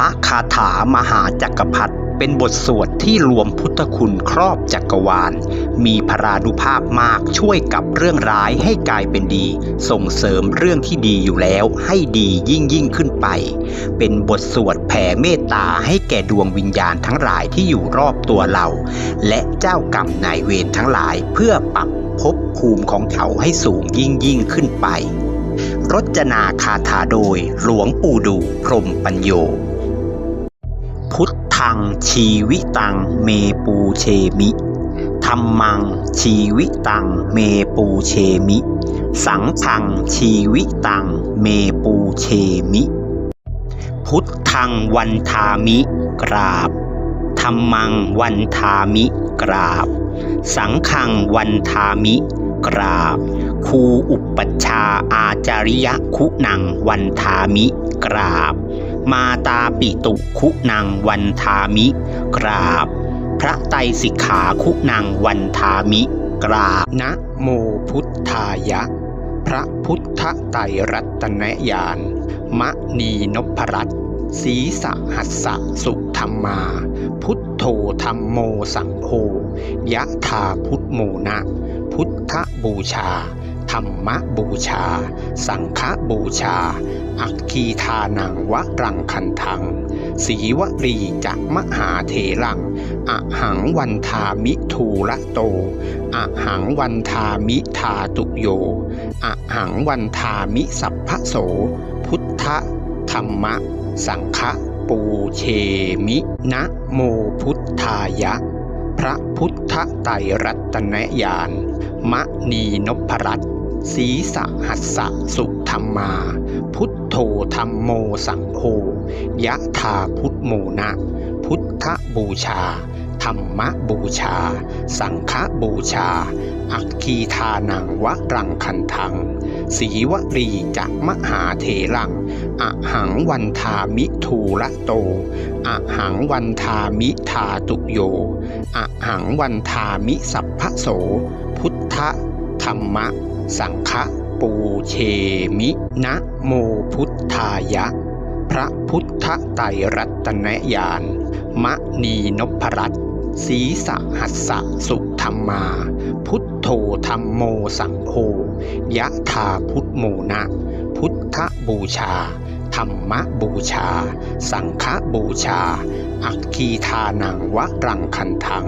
พระคาถามหาจักรพรรดิเป็นบทสวดที่รวมพุทธคุณครอบจักรวาล มีพรานุภาพมากช่วยกับเรื่องร้ายให้กลายเป็นดี ส่งเสริมเรื่องที่ดีอยู่แล้วให้ดียิ่งยิ่งขึ้นไป เป็นบทสวดแผ่เมตตาให้แก่ดวงวิญญาณทั้งหลายที่อยู่รอบตัวเรา และเจ้ากรรมนายเวรทั้งหลายเพื่อปรับภพภูมิของเขาให้สูงยิ่งยิ่งขึ้นไป รจนาคาถาโดยหลวงปู่ดูพรหมปัญโย ทังชีวิตังเมปูเชมิธรรมังชีวิตังเมปูเชมิ สังฆังชีวิตังเมปูเชมิ พุทธังวันทามิกราบธรรมังวันทามิกราบ สังฆังวันทามิกราบครูอุปชาอาจาริยคุณังวันทามิกราบ มาตาปิตุคุณังวันทามิ กราบ พระไตรสิกขาคุณังวันทามิ กราบนะโมพุทธายะ พระพุทธไตรรัตนญาณมะนีนพรัตศีสะหัสสะสุธรรมา พุทโธธรรมโมสังโฆยะธาพุทโมนะ พุทธบูชา ธรรมบูชา สังฆบูชา อักคีทานังวะรังคันทัง สีวรีจะมหาเถรังอะหังวันทามิทูละโตอะหังวันทามิทาตุโยอะหังวันทามิสัพพะโส พุทธธรรมะ สังฆปูเชมินะโมพุทธายะ พระพุทธไตรรัตนญาณมะนีนพรัตน์ ศีสะหัสสะสุธรรมา พุทโธธรรมโมสังโฆยะธาพุทโมนะ พุทธบูชา ธรรมบูชา สังฆบูชา อักคีทานังวะรังคันทังสีวรีจะมหาเถรังอะหังวันทามิทูละโตอะหังวันทามิทาตุโยอะหังวันทามิสัพพะโส พุทธธรรมะ สังฆปูเชมินะโมพุทธายะ พระพุทธไตรรัตนญาณมะนีนพรัตศีสะหัสสะสุธรรมา พุทโธธรรมโมสังโฆยะธาพุทโมนะ พุทธบูชา ธรรมบูชา สังฆบูชา อักคีทานังวะรังคันทัง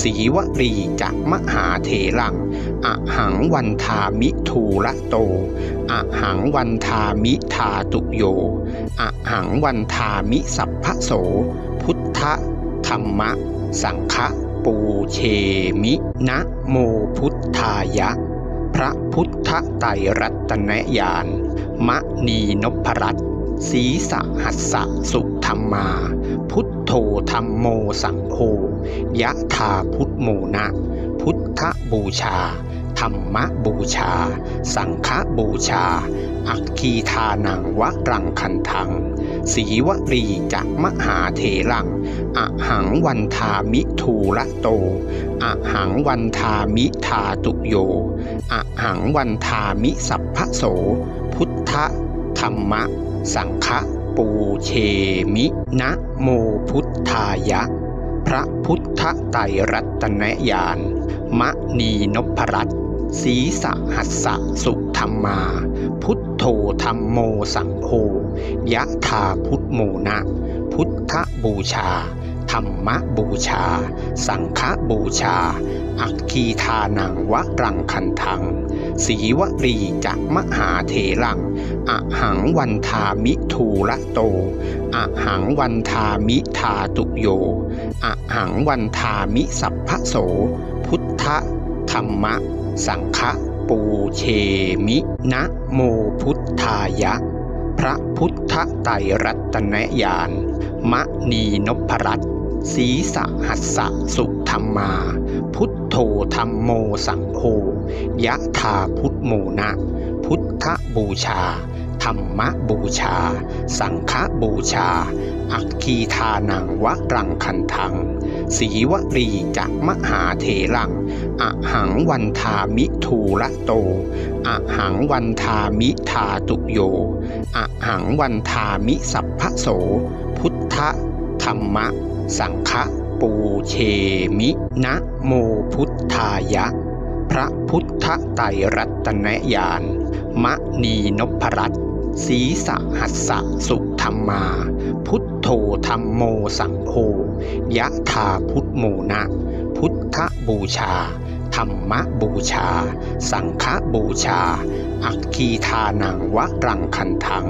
สีวรีจะมหาเถรังอะหังวันทามิทูละโตอะหังวันทามิทาตุโยอะหังวันทามิสัพพะโส พุทธธรรมะ สังฆปูเชมินะโมพุทธายะ พระพุทธไตรรัตนญาณมะนีนพรัตศีสะหัสสะสุธรรมา พุทโธธรรมโมสังโฆยะธาพุทโมนะ พุทธบูชา ธรรมบูชา สังฆบูชา อักคีทานังวะรังคันทังสีวรีจะมหาเถรังอะหังวันทามิทูละโตอะหังวันทามิทาตุโยอะหังวันทามิสัพพะโส พุทธธรรมะ สังฆปูเชมินะโมพุทธายะ พระพุทธไตรรัตนญาณมะนีนพรัตศีสะหัสสะสุธรรมา พุทโธธรรมโมสังโฆยะธาพุทโมนะ พุทธบูชา ธรรมบูชา สังฆบูชา อักคีทานังวะรังคันทัง สีวรีจะมหาเถรังอะหังวันทามิทูละโตอะหังวันทามิทาตุโยอะหังวันทามิสัพพะโส พุทธธรรมะ สังฆปูเชมินะโมพุทธายะ พระพุทธไตรรัตนญาณมะนีนพรัตน์ ศีสะหัสสะสุธรรมา พุทโธธรรมโมสังโฆยะธาพุทโมนะ พุทธบูชา ธรรมบูชา สังฆบูชา อักคีทานังวะรังคันทังสีวรีจะมหาเถรังอะหังวันทามิทูละโตอะหังวันทามิทาตุโยอะหังวันทามิสัพพะโสพพุทธธรรมะ สังฆปูเชมินะโมพุทธายะ พระพุทธไตรรัตนญาณมะนีนพรัตศีสหัสสะสุธรรมา พุทโธธรรมโมสังโฆยะธาพุทโมนะ พุทธบูชา ธรรมบูชา สังฆบูชา อักคีทานังวะรังคันทัง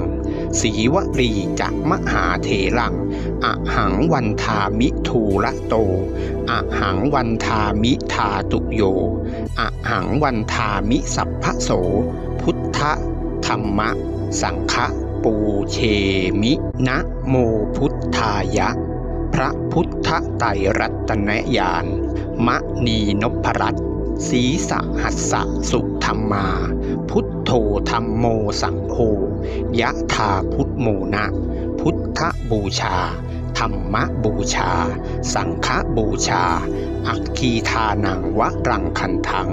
สีวรีจะมหาเถรังอหังวันทามิทูละโตอหังวันทามิทาตุโยอหังวันทามิสัพพโส พุทธธรรมะ สังฆปูเชมินะโมพุทธายะ พระพุทธไตรรัตนญาณมะนีนพรัตศีสหัสสะสุธรรมา พุทโธธรรมโมสังโฆยะธาพุทโมนะ พุทธบูชา ธรรมบูชา สังฆบูชา อักคีทานังวะรังคันทัง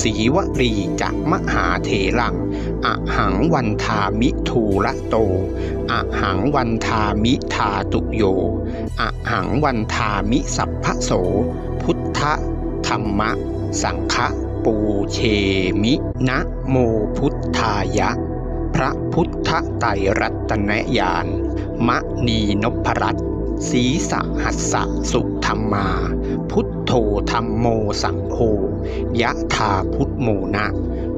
สีวรีจะมหาเถรังอะหังวันทามิทูละโตอะหังวันทามิทาตุโยอะหังวันทามิสัพพโส พุทธธรรมะ สังฆปูเชมินะโมพุทธายะ พระพุทธไตรรัตนญาณมะนีนพรัตศีสหัสสะสุธรรมา พุทโธธรรมโมสังโฆยะธาพุทโมนะ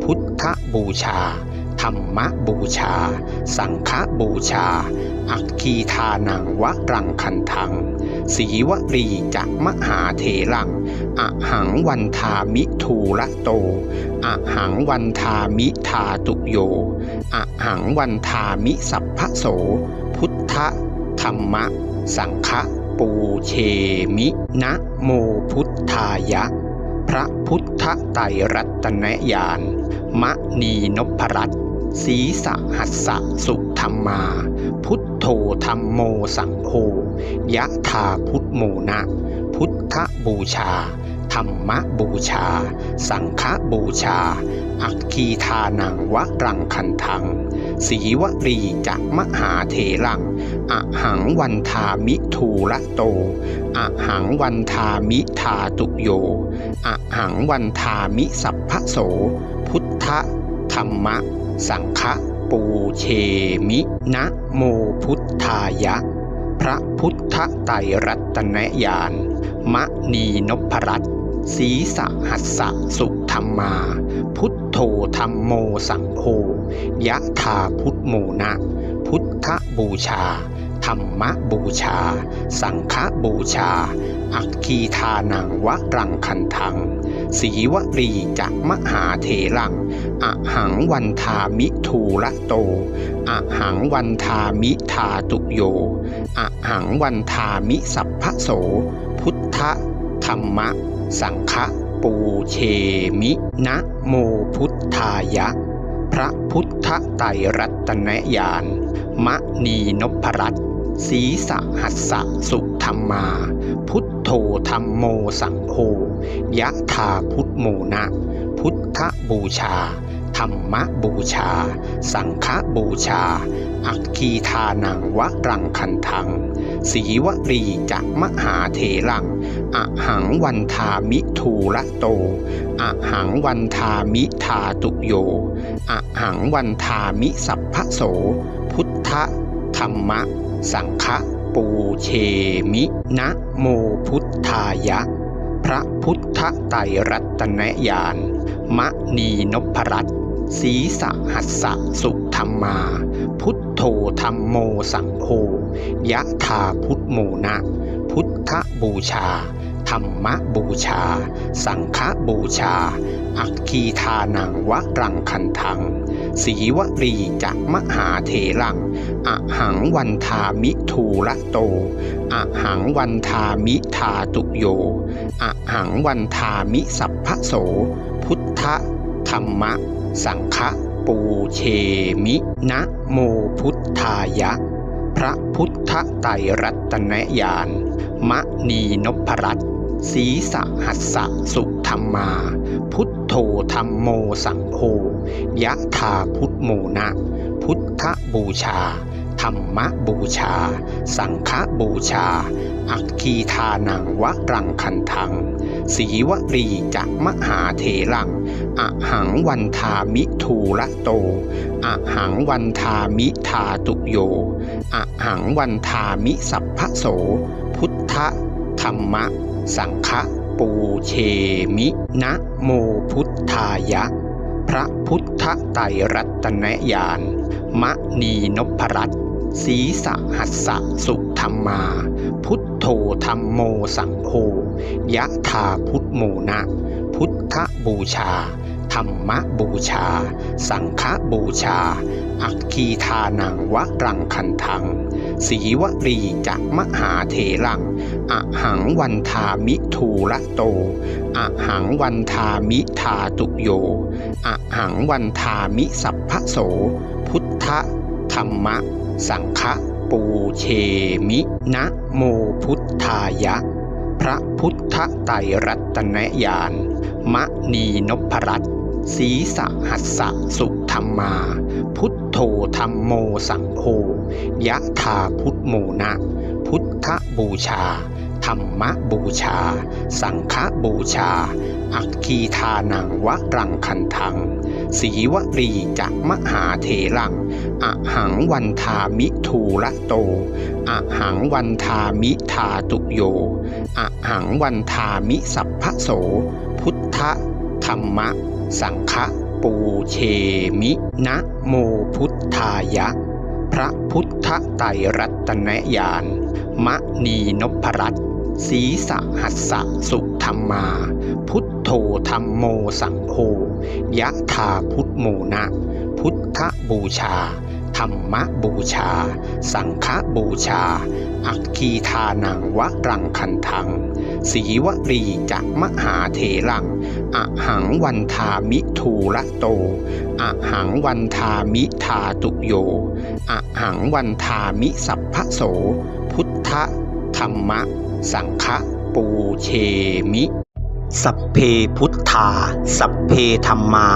พุทธบูชา ธรรมบูชา สังฆบูชา อักคีทานังวะรังคันทังสีวรีจะมหาเถรังอหังวันทามิทูละโตอหังวันทามิทาตุโยอหังวันทามิสัพพโส พุทธธรรมะ สังฆปูเชมินะโมพุทธายะ พระพุทธไตรรัตนญาณมะนีนพรัตน์ ศีสหัสสะสุธรรมา พุทโธธรรมโมสังโฆยะธาพุทโมนะ พุทธบูชา ธรรมบูชา สังฆบูชา อักคีทานังวะรังคันทังสีวรีจะมหาเถรังอหังวันทามิทูละโตอหังวันทามิทาตุโยอหังวันทามิสัพพโส พุทธธรรมะ สังฆปูเชมินะโมพุทธายะ พระพุทธไตรรัตนญาณมะนีนพรัตศีสหัสสะสุธรรมา พุทโธธรรมโมสังโฆยะธาพุทโมนะ พุทธบูชา ธรรมบูชา สังฆบูชา อักคีทานังวะรังคันทัง สีวรีจะมหาเถรังอหังวันทามิทูละโตอหังวันทามิทาตุโยอหังวันทามิสัพพโส พุทธธรรมะ สังฆปูเชมินะโมพุทธายะ พระพุทธไตรรัตนญาณมะนีนพรัตน์ ศีสหัสสะสุธรรมา พุทโธธรรมโมสังโฆยะธาพุทโมนะ พุทธบูชา ธรรมบูชา สังฆบูชา อักคีทานังวะรังคันทังสีวรีจะมหาเถรังอะหังวันทามิทูละโตอะหังวันทามิทาตุโยอะหังวันทามิสัพพโส พุทธธรรมะ สังฆปูเชมินะโมพุทธายะ พระพุทธไตรรัตนญาณมะนีนพรัตศีสหัสสะสุธรรมา พุทโธธรรมโมสังโฆยะธาพุทโมนะ พุทธบูชา ธรรมบูชา สังฆบูชา อักคีทานังวะรังคันทังสีวรีจะมหาเถรัง อหังวันทามิทูละโต อหังวันทามิทาตุโย อหังวันทามิสัพพโส พุทธธรรมะ สังฆปูเชมิ นะโมพุทธายะ พระพุทธไตรรัตนญาณมะนีนพรัตศีสหัสสะสุธรรมา พุทโธธรรมโมสังโฆยะธาพุทโมนะ พุทธบูชา ธรรมบูชา สังฆบูชา อัคคีทานังวรังคันทัง สีวรีจะมหาเถรังอะหังวันทามิทูละโตอะหังวันทามิทาตุโยอะหังวันทามิสัพพะโส พุทธธรรมะ สังฆปูเชมินะโมพุทธายะ พระพุทธไตรรัตนญาณมะนีนพรัตน์ ศีสหัสสะสุธรรมา พุทโธธรรมโมสังโฆยะธาพุทโมนะ พุทธบูชา ธรรมบูชา สังฆบูชา อัคคีทานังวรังคันทังสีวรีจะมหาเถรังอะหังวันทามิทูละโตอะหังวันทามิทาตุโยอะหังวันทามิสัพพะโส พุทธธรรมะ สังฆปูเชมินะโมพุทธายะ พระพุทธไตรรัตนญาณมะนีนพรัตน์ ศีสหัสสะสุธรรมา พุทโธธรรมโมสังโฆยะธาพุทโมนะ พุทธบูชา ธรรมบูชา สังฆบูชา อัคคีทานังวะรังคันทังสีวรีจะมหาเถรังอะหังวันทามิทูละโตอะหังวันทามิทาตุโยอะหังวันทามิสัพพะโส พุทธธรรมะ สังฆปูเชมินะโมพุทธายะ พระพุทธไตรรัตนญาณมะนีนพรัตศีสหัสสะสุธรรมา พุทโธธรรมโมสังโฆยะธาพุทโมนะ พุทธบูชา ธรรมบูชา สังฆบูชา อัคคีทานังวรังคันทัง สีวรีจะมหาเถรังอะหังวันทามิทูละโตอะหังวันทามิทาตุโยอะหังวันทามิสัพพะโส พุทธธรรมะ สังฆปูเชมิ สัพเพพุท ธา สัพเพธรรมา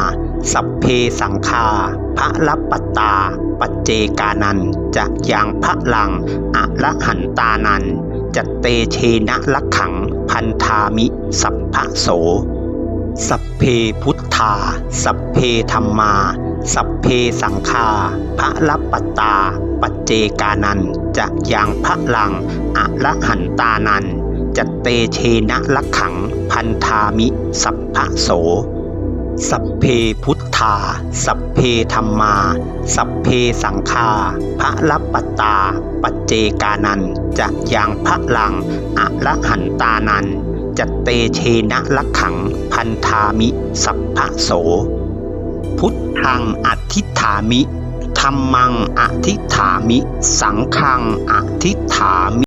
สัพเพสังฆาพระลัปปตตา ปัจเจกานันจะยังพระลังอะละหันตานันจะเตเชนะลักขัง พันธามิ สัพพะโส สัพเพพุทธา สัพเพธรรมา สัพเพสังฆาพระลัปปตตา ปัจเจกานันจะยังพระลังอะละหันตานัน จะเตเชนะลักขังพันธามิสัพพะโส สัพเพพุทธา สัพเพธรรมา สัพเพสังฆาพระลัปปตา ปัจเจกานันจะยังพระลังอะละหันตานันจะเตเชนะลักขังพันธามิสัพพะโส พุทธังอธิฐามิธรรมังอธิฐามิ สังฆังอธิฐามิ